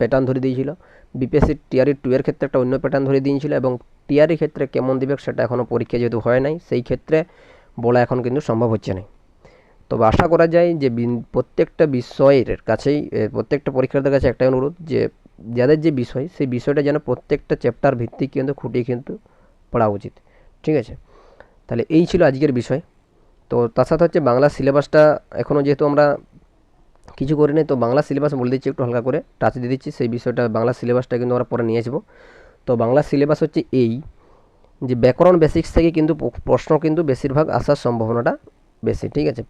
প্যাটার্ন ধরে দিয়েছিল। বিপিএসসি টিআরই টু এর ক্ষেত্রে একটা অন্য প্যাটার্ন ধরে দিয়েছিল এবং টিআরই ক্ষেত্রে কেমন দিবে সেটা এখনও পরীক্ষা যেহেতু হয় নাই, সেই ক্ষেত্রে বলা এখন কিন্তু সম্ভব হচ্ছে না তবে আশা করা যায় যে প্রত্যেকটা বিষয়ের কাছেই প্রত্যেকটা পরীক্ষার্থীর কাছে একটাই অনুরোধ যে যাদের যে বিষয় সেই বিষয়টা যেন প্রত্যেকটা চ্যাপ্টার ভিত্তিক কিন্তু খুঁটিয়ে কিন্তু পড়া উচিত ঠিক আছে তাহলে এই ছিল আজকের বিষয় তো তার সাথে হচ্ছে বাংলা সিলেবাসটা এখনও যেহেতু আমরা কিছু করি নাই তো বাংলা সিলেবাস বলে দিচ্ছি একটু হালকা করে টাচ দিয়ে দিচ্ছি সেই বিষয়টা বাংলা সিলেবাসটা কিন্তু আমরা পরে নিয়ে আসব তো বাংলা সিলেবাস হচ্ছে এই যে ব্যাকরণ বেসিক্স থেকে কিন্তু প্রশ্ন কিন্তু বেশিরভাগ আসার সম্ভাবনাটা বেশি ঠিক আছে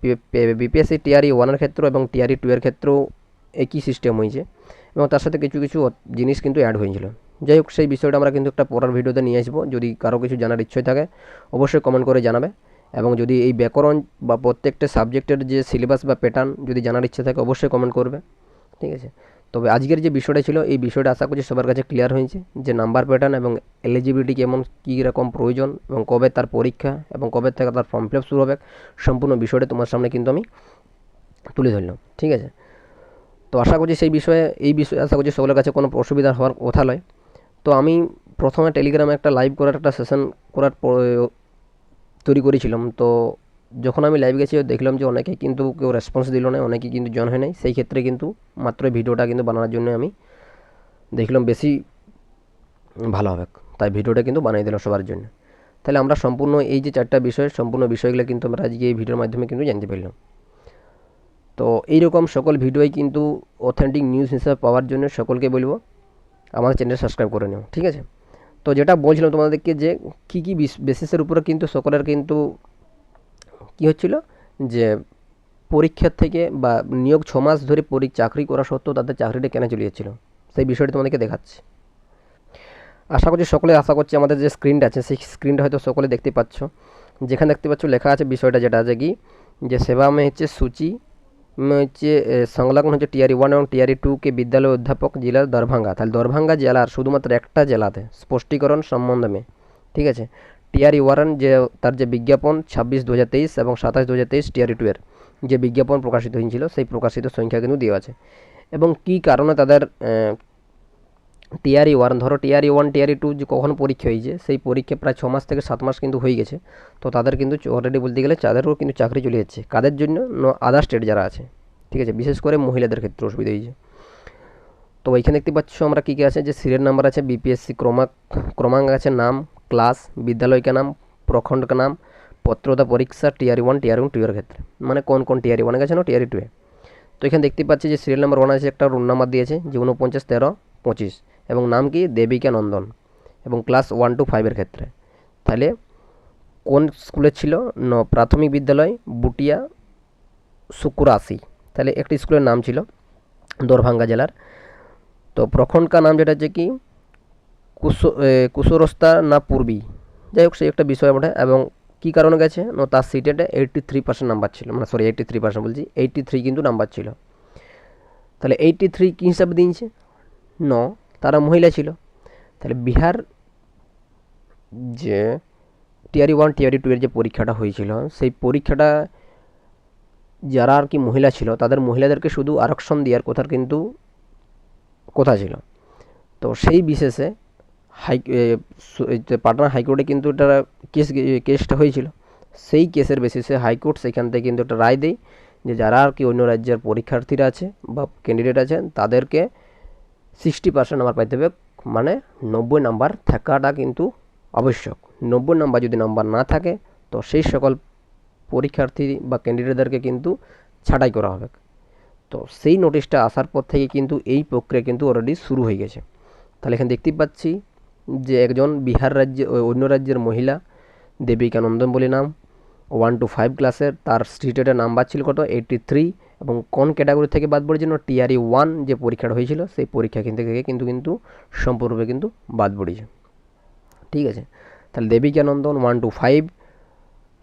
বিপিএসসি টিআরই ওয়ানের ক্ষেত্র এবং টিআরই টু এর ক্ষেত্রেও একই সিস্টেম হয়েছে এবং তার সাথে কিছু কিছু জিনিস কিন্তু অ্যাড হয়েছিল। যাই হোক, সেই বিষয়টা আমরা কিন্তু একটা পরের ভিডিওতে নিয়ে আসব। যদি কারও কিছু জানার ইচ্ছে থাকে, অবশ্যই কমেন্ট করে জানাবে। এবং যদি এই ব্যাকরণ বা প্রত্যেকটা সাবজেক্টের যে সিলেবাস বা প্যাটার্ন যদি জানার ইচ্ছে থাকে, অবশ্যই কমেন্ট করবে। ঠিক আছে? তবে আজকের যে বিষয়টা ছিল, এই বিষয়টা আশা করছি সবার কাছে ক্লিয়ার হয়েছে যে নাম্বার প্যাটার্ন এবং এলিজিবিলিটি কেমন, কী রকম প্রয়োজন এবং কবে তার পরীক্ষা এবং কবে থেকে তার ফর্ম ফিল আপ শুরু হবে, সম্পূর্ণ বিষয়টা তোমার সামনে কিন্তু আমি তুলে ধরলাম। ঠিক আছে? তো আশা করছি সেই বিষয়ে, এই বিষয়ে আশা করছি সকলের কাছে কোনো অসুবিধা হওয়ার কথা নয়। তো আমি প্রথমে টেলিগ্রামে একটা লাইভ করার একটা সেশন করার তৈরি করেছিলাম। তো যখন আমি লাইভ গেছি, দেখলাম যে অনেকে কিন্তু কেউ রেসপন্স দিল না, অনেকে কিন্তু জয়েন হয় নাই। সেই ক্ষেত্রে কিন্তু মাত্র ভিডিওটা কিন্তু বানানোর জন্য আমি দেখলাম বেশি ভালো হবে। তাই ভিডিওটা কিন্তু বানিয়ে দিলাম সবার জন্য। তাহলে আমরা সম্পূর্ণ এই যে চারটা বিষয়, সম্পূর্ণ বিষয়গুলো কিন্তু আমরা আজকে এই ভিডিওর মাধ্যমে কিন্তু জানতে পারলাম। তো এইরকম সকল ভিডিওই কিন্তু অথেন্টিক নিউজ হিসেবে পাওয়ার জন্য সকলকে বলব আমাদের চ্যানেল সাবস্ক্রাইব করে নিও, ঠিক আছে? তো যেটা বলছিলাম তোমাদেরকে যে কী কী বেসিসের উপরে কিন্তু সকলের কিন্তু কী হচ্ছিল? যে পরীক্ষার থেকে বা নিয়োগ ছ মাস ধরে পরি চাকরি করা সত্ত্বেও তাদের চাকরিটা কেন চলে যাচ্ছিল? সেই বিষয়টি তোমাদেরকে দেখাচ্ছি। আশা করছি সকলে আশা করছি আমাদের যে স্ক্রিনটা আছে, সেই স্ক্রিনটা হয়তো সকলে দেখতে পাচ্ছ। যেখানে দেখতে পাচ্ছ লেখা আছে বিষয়টা যেটা আছে কি? যে সেবা মে হচ্ছে সূচি হচ্ছে সংলগ্ন হচ্ছে টিআরই ওয়ান এবং টিআরই টু কে বিদ্যালয় অধ্যাপক জেলা দরভাঙ্গা। তাহলে দরভাঙ্গা জেলার শুধুমাত্র একটা জেলাতে, স্পষ্টীকরণ সম্বন্ধে ঠিক আছে? টিআরই ওয়ান যে, তার যে বিজ্ঞাপন ছাব্বিশ দু হাজার তেইশ এবং সাতাশ দু হাজার তেইশ টিআরই টু এর যে বিজ্ঞাপন প্রকাশিত হয়েছিল, সেই প্রকাশিত সংখ্যা কিন্তু দেওয়া আছে। এবং কী কারণে তাদের টিআরই ওয়ান ধরো টিআরই ওয়ান টিআরই টু যে কখন পরীক্ষা হয়েছে, সেই পরীক্ষা প্রায় ছ মাস থেকে সাত মাস কিন্তু হয়ে গেছে। তো তাদের কিন্তু অলরেডি বলতে গেলে তাদেরও কিন্তু চাকরি চলে যাচ্ছে। কাদের জন্য? আদার স্টেট যারা আছে। ঠিক আছে? বিশেষ করে মহিলাদের ক্ষেত্রে অসুবিধা হয়েছে। তো এইখানে দেখতে পাচ্ছ আমরা কী কী আছে? যে সিরিয়াল নাম্বার আছে বিপিএসসি ক্রমাঙ্ক ক্রমাঙ্ক আছে নাম ক্লাস বিদ্যালয়কে নাম, প্রখণ্ড কা নাম, পত্রতা পরীক্ষা TRE one TRE one two এর ক্ষেত্রে। মানে কোন কোন টিআরই ওয়ানে গেছে না টিআরই টু এ। তো এখানে দেখতে পাচ্ছি যে সিরিয়াল নাম্বার ওয়ান আছে একটা রোল নাম্বার দিয়েছে যে উনপঞ্চাশ তেরো পঁচিশ। এবং নাম কি? দেবিকা নন্দন। এবং ক্লাস ওয়ান টু ফাইভের ক্ষেত্রে। তাহলে কোন স্কুলে ছিল? ন প্রাথমিক বিদ্যালয় বুটিয়া শুক্রাশি। তাহলে একটি স্কুলের নাম ছিল দরভাঙ্গা জেলার। তো প্রখণ্ডকা নাম যেটা হচ্ছে কি? কুশো এ, কুশোরস্তা না পূর্বী। যাই হোক সেই একটা বিষয় বটে। এবং কী কারণে গেছে? না তার সিটেটে এইটটি থ্রি পার্সেন্ট নাম্বার ছিল। মানে সরি এইটটি থ্রি পার্সেন্ট বলছি। এইটটি থ্রি কিন্তু নাম্বার ছিল। তাহলে এইটটি থ্রি কী হিসাবে দিয়েছে? ন, তারা মহিলা ছিল। তাহলে বিহার যে টিআরই ওয়ান টিআরই টু এর যে পরীক্ষাটা হয়েছিল, সেই পরীক্ষাটা যারা আর কি মহিলা ছিল, তাদের মহিলাদেরকে শুধু আরক্ষণ দেওয়ার কথার কিন্তু কথা ছিল। তো সেই বিশেষে হাই পাটনা হাইকোর্টে কিন্তু এটা কেস কেসটা হয়েছিল। সেই কেসের বেসিসে হাইকোর্ট সেখান থেকে কিন্তু একটা রায় দেয় যে যারা আর কি অন্য রাজ্যের পরীক্ষার্থীরা আছে বা ক্যান্ডিডেট আছেন তাদেরকে সিক্সটি পার্সেন্ট নাম্বার পাইতে হবে মানে নব্বই নাম্বার থাকাটা কিন্তু আবশ্যক। নব্বই নাম্বার যদি নাম্বার না থাকে, তো সেই সকল পরীক্ষার্থী বা ক্যান্ডিডেটদেরকে কিন্তু ছাঁটাই করা হবে। তো সেই নোটিশটা আসার পর থেকে কিন্তু এই প্রক্রিয়া কিন্তু অলরেডি শুরু হয়ে গেছে। তাহলে এখানে দেখতেই পাচ্ছি যে একজন বিহার রাজ্যে অন্য রাজ্যের মহিলা, দেবিকা নন্দন বলে নাম ওয়ান টু ফাইভ ক্লাসের তার স্ট্রিটের নাম্বার ছিল কত? এইটটি থ্রি এবং কোন ক্যাটাগরি থেকে বাদ পড়েছিল? টিআরই ওয়ান যে পরীক্ষাটা হয়েছিল, সেই পরীক্ষা কিন্তু থেকে কিন্তু কিন্তু সম্পূর্ণরূপে কিন্তু বাদ পড়েছে। ঠিক আছে? তাহলে Devika Nandan one two five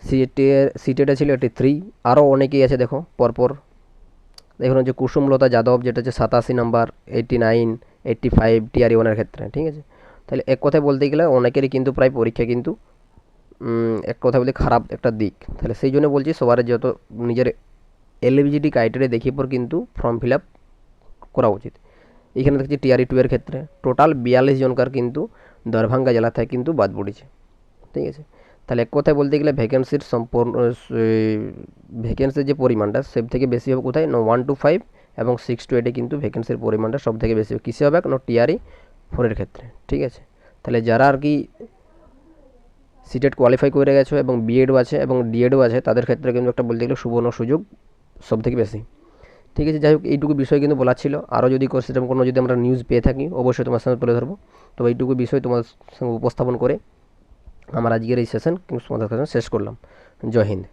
সিটের সিটেটা ছিল এটি থ্রি আরও অনেকেই আছে দেখো, পরপর। দেখুন হচ্ছে কুসুমলতা যাদব, যেটা হচ্ছে সাতাশি number eighty nine eighty five TRE ওয়ানের ক্ষেত্রে, ঠিক আছে? তাহলে এক কথায় বলতে গেলে অনেকেরই কিন্তু প্রায় পরীক্ষা কিন্তু এক কথা বলতে খারাপ একটা দিক। তাহলে সেই জন্য বলছি সবার যত নিজের এলিজিবিলিটি ক্রাইটেরিয়া দেখিয়ে পর কিন্তু ফর্ম ফিল আপ করা উচিত। এখানে দেখছি টিআরই টু এর ক্ষেত্রে টোটাল বিয়াল্লিশ জনকার কিন্তু দরভাঙ্গা জেলা থেকে কিন্তু বাদ পড়েছে। ঠিক আছে? তাহলে এক কথায় বলতে গেলে ভ্যাকেন্সির সম্পূর্ণ ভ্যাকেন্সির যে পরিমাণটা সব থেকে বেশি হবে কোথায়? না ওয়ান টু ফাইভ এবং সিক্স টু এইটে কিন্তু ভ্যাকেন্সির পরিমাণটা সব থেকে বেশি হবে। কিসে হবে? না টিআরই ফোরের ক্ষেত্রে। ঠিক আছে? তাহলে যারা আর কি সিটেট কোয়ালিফাই করে গেছো এবং বিএডও আছে এবং ডিএডও আছে, তাদের ক্ষেত্রে কিন্তু একটা বলতে গেলে সুবর্ণ সুযোগ সব থেকে বেশি। ঠিক আছে যাই হোক এইটুকু বিষয় কিন্তু বলার ছিল। আরও যদি সেরকম কোনো যদি আমরা নিউজ পেয়ে থাকি, অবশ্যই তোমার সঙ্গে তুলে ধরবো। তো এইটুকু বিষয় তোমার সঙ্গে উপস্থাপন করে, আমার আজকের এই সেশন শেষ করলাম। জয় হিন্দ।